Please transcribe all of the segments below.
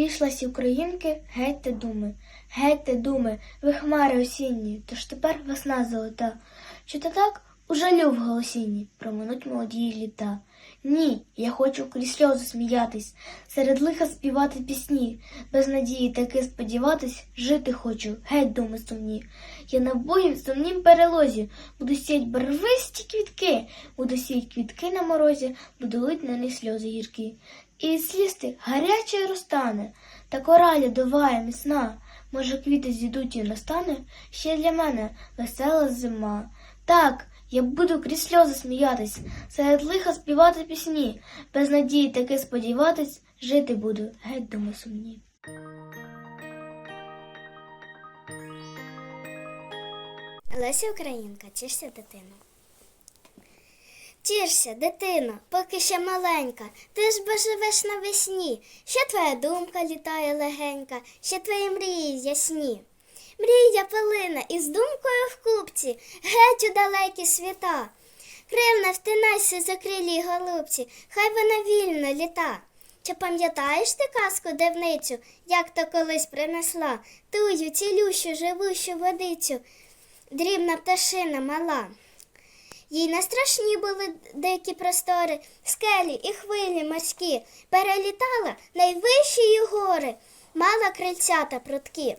Війшлась українки, гетьте думи, гетьте думи, ви хмари осінні, тож тепер весна золота. Чи то так у жалю в голосінні проминуть молоді літа? Ні, я хочу крізь сльози сміятись, серед лиха співати пісні, без надії таки сподіватись, жити хочу, геть думи сумні. Я на в сумнім перелозі, буду сіять барвисті квітки, буду сіять квітки на морозі, буду лить на них сльози гіркі. І слізти гаряче розтане, та кораля довая міцна. Може, квіти зійдуть і настане ще для мене весела зима. Так, я буду крізь сльози сміятись, серед лиха співати пісні, без надії таки сподіватись, жити буду, геть думи сумні. Леся Українка, тішся дитино. Тішся, дитино, поки ще маленька, ти ж бо живеш навесні, ще твоя думка літає легенька, ще твої мрії ясні. Мрія пилина із думкою в купці, геть у далекі світа. Крил не втинайся за крилі голубці, хай вона вільно літа. Чи пам'ятаєш ти казку дивницю, як то колись принесла тую цілющу живущу водицю, дрібна пташина мала. Їй не страшні були дикі простори, скелі і хвилі морські, перелітала найвищі гори, мала крильця та прутки.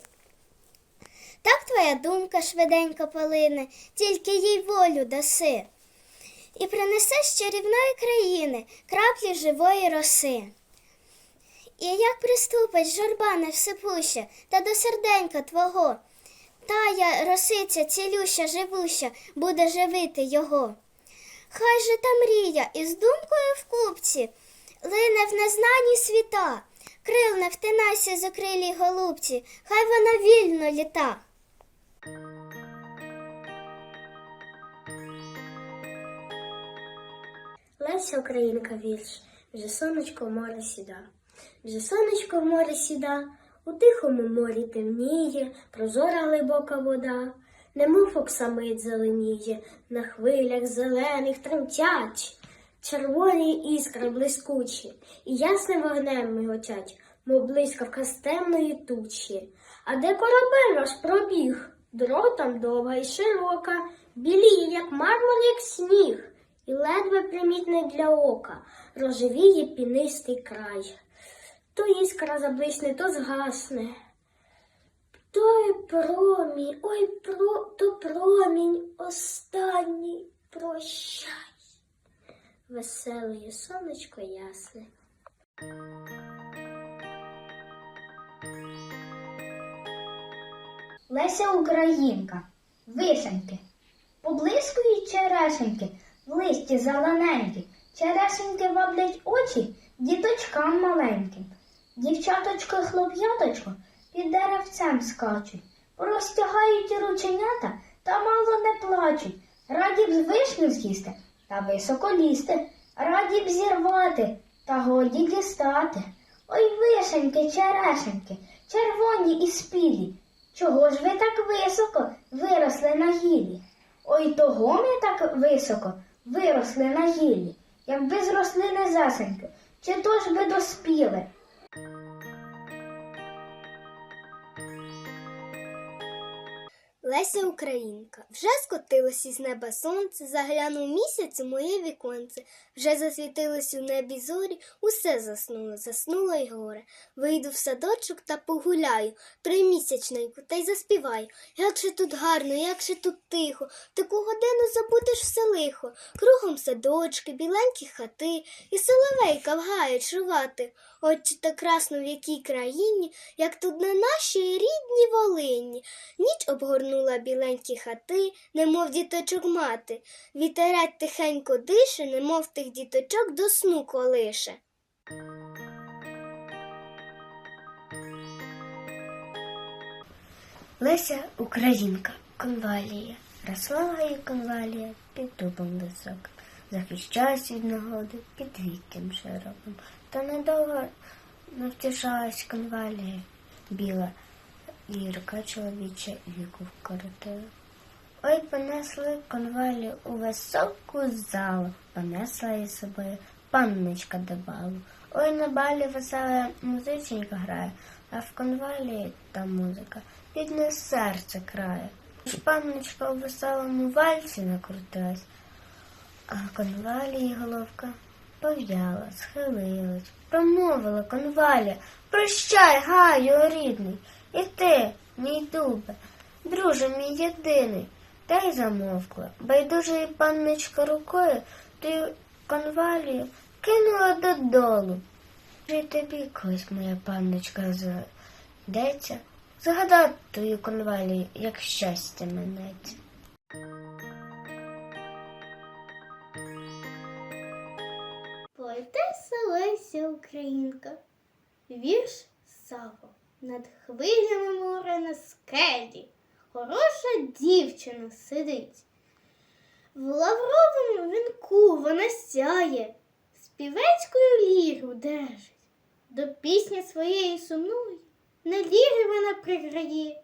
Так твоя думка швиденько полине, тільки їй волю даси, і принесе з чарівної країни краплі живої роси. І як приступить журба невсипуща та до серденька твого, тая росиця цілюща живуща буде живити його. Хай же та мрія із думкою в купці лине в незнані світа, крил не втинайся за крилі голубці, хай вона вільно літа. Леся Українка вірш, вже сонечко в море сіда. Вже сонечко в море сіда, у тихому морі темніє, прозора глибока вода, немов оксамит зеленіє, на хвилях зелених тремтять. Червоні іскри блискучі, і ясним вогнем миготять, мов блискавка з темної тучі. А де корабель ваш пробіг? Дротам довга і широка, біліє, як мармур, як сніг, і ледве примітний для ока, рожевіє пінистий край. То іскра заблисне, то згасне. Той промінь, ой, про, то промінь останній прощай. Веселе сонечко ясне. Леся Українка, вишеньки, поблискують черешеньки, в листі зелененькі, черешеньки ваблять очі діточкам маленьким. Дівчаточко і хлоп'яточко під деревцем скачуть, розтягають рученята та мало не плачуть. Раді б вишню з'їсти та високо лізти, раді б зірвати та годі дістати. Ой, вишеньки, черешеньки, червоні і спілі. Чого ж ви так високо виросли на гілі? Ой, того ми так високо виросли на гілі, якби зросли не засеньки, чи то ж би доспіли. Леся Українка, вже скотилось із неба сонце, заглянув місяць у моє віконце, вже засвітилось у небі зорі, усе заснуло, заснуло й горе. Вийду в садочок та погуляю, тримісячненьку, та й заспіваю. Як же тут гарно, як же тут тихо, таку годину забудеш все лихо. Кругом садочки, біленькі хати, і соловейка вгає чувати. От чи так красно в якій країні, як тут на нашій рідній Волині. Ніч обгорнула біленькі хати, немов діточок мати. Вітерець тихенько дише, немов тих діточок до сну колише. Леся Українка, конвалія, росла і конвалія під дубом високим, захищалась від нагоди під вікем широким. Та недовго не втішалась конвалія, біла гірка чоловіча віку вкоротила. Ой, понесли конвалію у високу залу, понесла її з собою панночка до балу. Ой, на балі весела музиченька грає, а в конвалі та музика бідне серце крає. Панночка у веселому вальсі накрутилась, а конвалі її головка пов'яла, схилилась, промовила конваля, прощай, гаю рідний, і ти, мій дубе, друже мій єдиний. Та й замовкла. Байдуже і панночка рукою, тою конвалію кинула додолу. Й тобі колись моя панночка зайдеться, згадати тою конвалію, як щастя минеться. Поетеса Леся Українка. Вірш Саво. Над хвилями моря на скелі. Хороша дівчина сидить. В лавровому вінку вона сяє, співецькою ліру держить. До пісні своєї сумної на лірі вона приграє,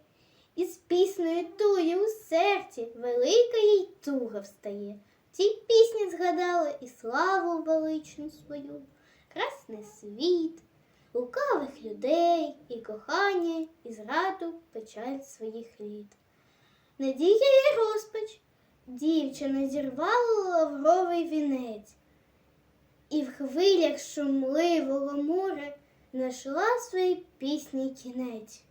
і з піснею тую у серці велика їй туга встає. В цій пісні згадала і славу величну свою, красний світ, лукавих людей, і кохання, і зраду печаль своїх літ. Надія і розпач, дівчина зірвала лавровий вінець, і в хвилях шумливого моря нашла свої пісні кінець.